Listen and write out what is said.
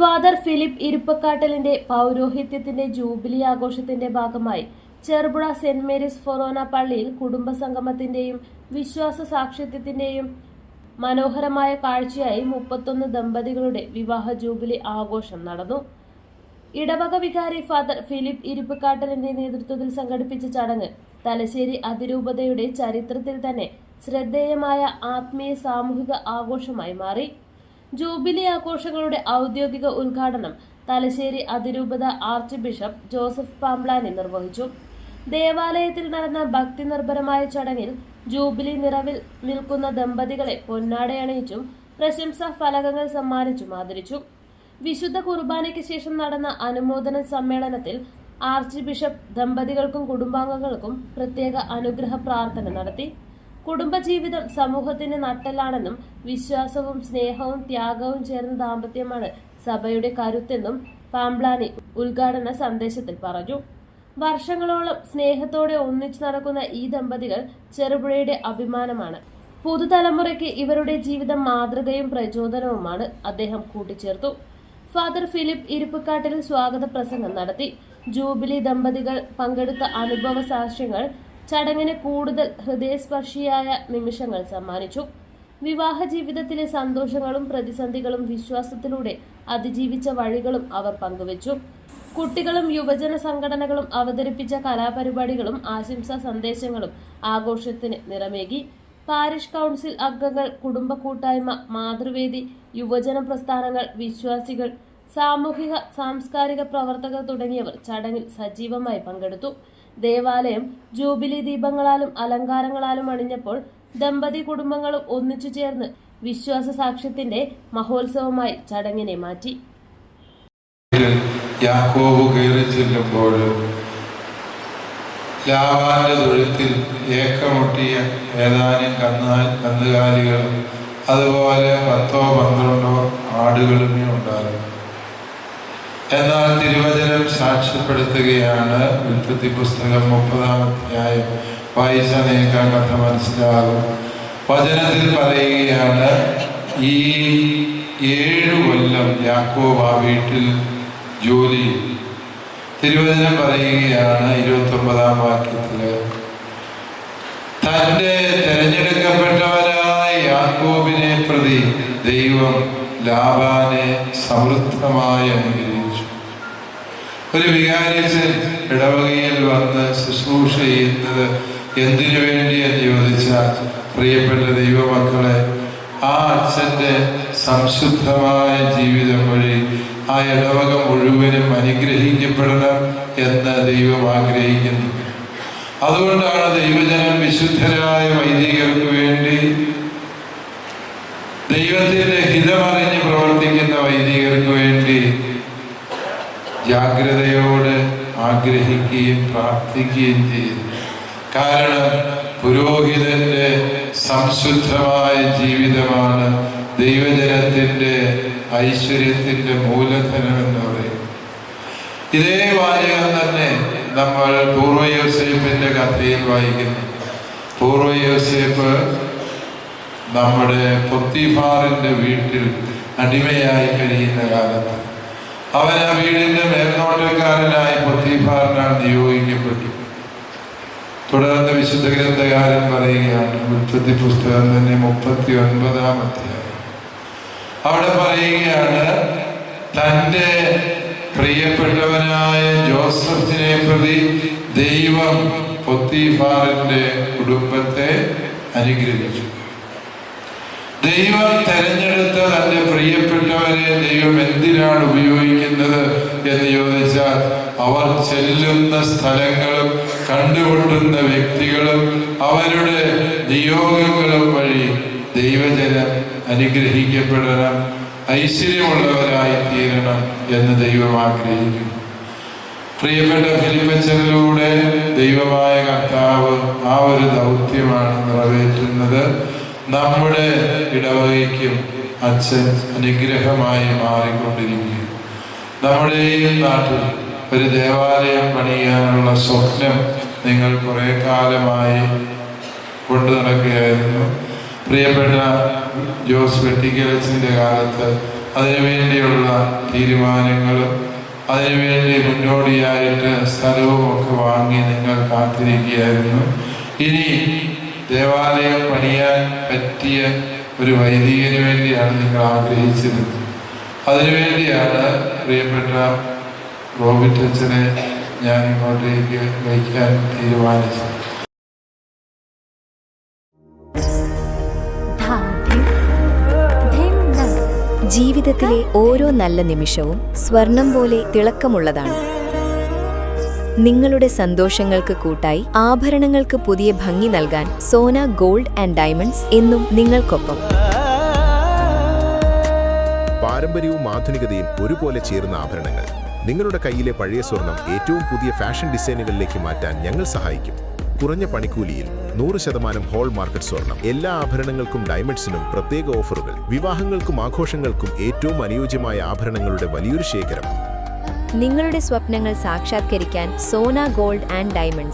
Father Philip ഇരുപ്പക്കാട്ടലിന്റെ പൗരോഹിത്യത്തിന്റെ jubilee ആഘോഷത്തിന്റെ ഭാഗമായി ചെറുപുഴ സെന്റ് മേരീസ് ഫൊറോന പള്ളിയിൽ കുടുംബസംഗമത്തിന്റെയും വിശ്വാസ സാക്ഷ്യത്വത്തിന്റെയും മനോഹരമായ കാഴ്ചയായി മുപ്പത്തൊന്ന് ദമ്പതികളുടെ വിവാഹ ജൂബിലി ആഘോഷം നടന്നു. ഇടവക വികാരി ഫാദർ ഫിലിപ്പ് ഇരുപ്പക്കാട്ടലിന്റെ നേതൃത്വത്തിൽ സംഘടിപ്പിച്ച ചടങ്ങ് തലശ്ശേരി അതിരൂപതയുടെ ചരിത്രത്തിൽ തന്നെ ശ്രദ്ധേയമായ ആത്മീയ സാമൂഹിക ആഘോഷമായി മാറി. ജൂബിലി ആഘോഷങ്ങളുടെ ഔദ്യോഗിക ഉദ്ഘാടനം തലശ്ശേരി അതിരൂപത ആർച്ച് ബിഷപ്പ് ജോസഫ് പാംബ്ലാനി നിർവഹിച്ചു. ദേവാലയത്തിൽ നടന്ന ഭക്തി നിർഭരമായ ചടങ്ങിൽ ജൂബിലി നിറവിൽ നിൽക്കുന്ന ദമ്പതികളെ പൊന്നാടയണിയിച്ചും പ്രശംസാ ഫലകങ്ങൾ സമ്മാനിച്ചും ആദരിച്ചു. വിശുദ്ധ കുർബാനയ്ക്ക് ശേഷം നടന്ന അനുമോദന സമ്മേളനത്തിൽ ആർച്ച് ബിഷപ്പ് ദമ്പതികൾക്കും കുടുംബാംഗങ്ങൾക്കും പ്രത്യേക അനുഗ്രഹ പ്രാർത്ഥന നടത്തി. കുടുംബജീവിതം സമൂഹത്തിന് നട്ടലാണെന്നും വിശ്വാസവും സ്നേഹവും ത്യാഗവും ചേർന്ന ദാമ്പത്യമാണ് സഭയുടെ കരുത്തെന്നും പാംബ്ലാനി ഉദ്ഘാടന സന്ദേശത്തിൽ പറഞ്ഞു. വർഷങ്ങളോളം സ്നേഹത്തോടെ ഒന്നിച്ചു നടക്കുന്ന ഈ ദമ്പതികൾ ചെറുപുഴയുടെ അഭിമാനമാണ്. പുതുതലമുറയ്ക്ക് ഇവരുടെ ജീവിതം മാതൃകയും പ്രചോദനവുമാണ് അദ്ദേഹം കൂട്ടിച്ചേർത്തു. ഫാദർ ഫിലിപ്പ് ഇരിപ്പക്കാട്ടിൽ സ്വാഗത പ്രസംഗം നടത്തി. ജൂബിലി ദമ്പതികൾ പങ്കെടുത്ത അനുഭവ സാക്ഷ്യങ്ങൾ ചടങ്ങിന് കൂടുതൽ ഹൃദയസ്പർശിയായ നിമിഷങ്ങൾ സമ്മാനിച്ചു. വിവാഹ ജീവിതത്തിലെ സന്തോഷങ്ങളും പ്രതിസന്ധികളും വിശ്വാസത്തിലൂടെ അതിജീവിച്ച വഴികളും അവർ പങ്കുവച്ചു. കുട്ടികളും യുവജന സംഘടനകളും അവതരിപ്പിച്ച കലാപരിപാടികളും ആശംസാ സന്ദേശങ്ങളും ആഘോഷത്തിന് നിറമേകി. പാരിഷ് കൗൺസിൽ അംഗങ്ങൾ കുടുംബ കൂട്ടായ്മ മാതൃവേദി യുവജന പ്രസ്ഥാനങ്ങൾ വിശ്വാസികൾ സാമൂഹിക സാംസ്കാരിക പ്രവർത്തകർ തുടങ്ങിയവർ ചടങ്ങിൽ സജീവമായി പങ്കെടുത്തു. ദേവാലയം ജൂബിലി ദീപങ്ങളാലും അലങ്കാരങ്ങളാലും അണിഞ്ഞപ്പോൾ ദമ്പതി കുടുംബങ്ങളും ഒന്നിച്ചു ചേർന്ന് വിശ്വാസ സാക്ഷ്യത്തിന്റെ മഹോത്സവമായി ചടങ്ങിനെ മാറ്റി. യാക്കോബ് കയറി ചെല്ലുമ്പോൾ ലാവാന്റെ തൊഴുത്തിൽ ഏക്കമുട്ടിയ ഏതാനും കന്നാൽ കന്നുകാലികളും അതുപോലെ പത്തോ പന്ത്രണ്ടോ ആടുകളുമേ ഉണ്ടാകും എന്നാൽ തിരുവചനം സാക്ഷ്യപ്പെടുത്തുകയാണ് ഉൽപ്പത്തി പുസ്തകം മുപ്പതാം അധ്യായം. വായിച്ച നീക്കാൻ കഥ മനസ്സിലാകും. വചനത്തിൽ പറയുകയാണ് ഈ ഏഴു കൊല്ലം യാക്കോബ് ആ വീട്ടിൽ ജോലി. തിരുവചനം പറയുകയാണ് ഇരുപത്തി ഒമ്പതാം വാക്യത്തിൽ തന്റെ തെരഞ്ഞെടുക്കപ്പെട്ടവരായ യാക്കോബിനെ പ്രതി ദൈവം ലാബാനെ സമൃദ്ധമായ ഒരു വികാരിച്ച് ഇടവകയിൽ വന്ന് ശുശ്രൂഷ ചെയ്യുന്നത് എന്തിനു വേണ്ടിയെന്ന് ചോദിച്ചാൽ പ്രിയപ്പെട്ട ദൈവമക്കളെ ആ അച്ഛന്റെ സംശുദ്ധമായ ജീവിതം വഴി ആ ഇടവക മുഴുവനും അനുഗ്രഹിക്കപ്പെടണം എന്ന് ദൈവം ആഗ്രഹിക്കുന്നു. അതുകൊണ്ടാണ് ദൈവജനം വിശുദ്ധരായ വൈദികർക്ക് വേണ്ടി ദൈവത്തിന്റെ ഹിതമറിഞ്ഞ് പ്രവർത്തിക്കുന്ന വൈദികർക്ക് വേണ്ടി ജാഗ്രതയോടെ ആഗ്രഹിക്കുകയും പ്രാർത്ഥിക്കുകയും ചെയ്യുന്നു. കാരണം പുരോഹിതന്റെ സംശുദ്ധമായ ജീവിതമാണ് ദൈവജനത്തിന്റെ ഐശ്വര്യത്തിന്റെ മൂലധനം എന്ന് പറയും ഇതേ വാചകം തന്നെ നമ്മൾ പൂർവ യോസേപ്പിന്റെ കഥയിൽ വായിക്കുന്നു. പൂർവ യോസേപ്പ് നമ്മുടെ പൊത്തിഫാറിന്റെ വീട്ടിൽ അടിമയായി കഴിയുന്ന കാലത്ത് അവൻ ആ വീടിന്റെ മേൽനോട്ടക്കാരനായി പൊത്തിഫാറിനാൽ നിയോഗിക്കപ്പെട്ടു. തുടർന്ന് വിശുദ്ധ ഗ്രന്ഥകാരൻ പറയുകയാണ് ഉൽപ്പത്തി പുസ്തകം തന്നെ മുപ്പത്തി ഒൻപതാം അധ്യായം. അവിടെ പറയുകയാണ് തന്റെ പ്രിയപ്പെട്ടവനായ ജോസഫിനെ പ്രതി ദൈവം പൊത്തിഫാറിന്റെ കുടുംബത്തെ അനുഗ്രഹിച്ചു. ദൈവം തെരഞ്ഞെടുത്ത തന്റെ പ്രിയപ്പെട്ടവരെ ദൈവം എന്തിനാണ് ഉപയോഗിക്കുന്നത് എന്ന് ചോദിച്ചാൽ അവർ ചെല്ലുന്ന സ്ഥലങ്ങളും കണ്ടുമുട്ടുന്ന വ്യക്തികളും അവരുടെ നിയോഗങ്ങളും വഴി ദൈവജനം അനുഗ്രഹിക്കപ്പെടണം ഐശ്വര്യമുള്ളവരായി തീരണം എന്ന് ദൈവം ആഗ്രഹിക്കുന്നു. പ്രിയപ്പെട്ട ഫിലിപ്പച്ചനിലൂടെ ദൈവമായ കർത്താവ് ആ ഒരു ദൗത്യമാണ് നിറവേറ്റുന്നത്. നമ്മുടെ ഇടവകയ്ക്കും അച്ഛൻ അനുഗ്രഹമായി മാറിക്കൊണ്ടിരിക്കുകയും നമ്മുടെ നാട്ടിൽ ഒരു ദേവാലയം പണിയാനുള്ള സ്വപ്നം നിങ്ങൾ കുറെ കാലമായി കൊണ്ടു നടക്കുകയായിരുന്നു. പ്രിയപ്പെട്ട ജോസ് വെട്ടിക്കലച്ചിന്റെ കാലത്ത് അതിനുവേണ്ടിയുള്ള തീരുമാനങ്ങളും അതിനുവേണ്ടി മുന്നോടിയായിട്ട് സ്ഥലവും ഒക്കെ വാങ്ങി നിങ്ങൾ കാത്തിരിക്കുകയായിരുന്നു. ഇനി ദേവാലയം പണിയാൻ പറ്റിയ ഒരു വൈദികന് വേണ്ടിയാണ് നിങ്ങൾ ആഗ്രഹിച്ചിരുന്നത് അതിനുവേണ്ടിയാണ് പ്രിയപ്പെട്ട റോബിറ്റ് അച്ഛനെ ഞാൻ ഇങ്ങോട്ടേക്ക് വയ്ക്കാൻ തീരുമാനിച്ചത്. ജീവിതത്തിലെ ഓരോ നല്ല നിമിഷവും സ്വർണം പോലെ തിളക്കമുള്ളതാണ്. നിങ്ങളുടെ സന്തോഷങ്ങൾക്ക് കൂട്ടായി ആഭരണങ്ങൾക്ക് പുതിയ ഭംഗി നൽകാൻ സോന ഗോൾഡ് ആൻഡ് ഡയമണ്ട്സ് എന്നും നിങ്ങൾക്കൊപ്പം. പാരമ്പര്യവും ആധുനികതയും ഒരുപോലെ ചേർന്ന ആഭരണങ്ങൾ. നിങ്ങളുടെ കയ്യിലെ പഴയ സ്വർണം ഏറ്റവും പുതിയ ഫാഷൻ ഡിസൈനുകളിലേക്ക് മാറ്റാൻ ഞങ്ങൾ സഹായിക്കും. കുറഞ്ഞ പണിക്കൂലിയിൽ നൂറ് ശതമാനം ഹോൾ മാർക്കറ്റ് സ്വർണം. എല്ലാ ആഭരണങ്ങൾക്കും ഡയമണ്ട്സിനും പ്രത്യേക ഓഫറുകൾ. വിവാഹങ്ങൾക്കും ആഘോഷങ്ങൾക്കും ഏറ്റവും അനുയോജ്യമായ ആഭരണങ്ങളുടെ വലിയൊരു ശേഖരം. നിങ്ങളുടെ സ്വപ്നങ്ങൾ സാക്ഷാത്കരിക്കാൻ സോന ഗോൾഡ് ആൻഡ് ഡയമണ്ട്സ്.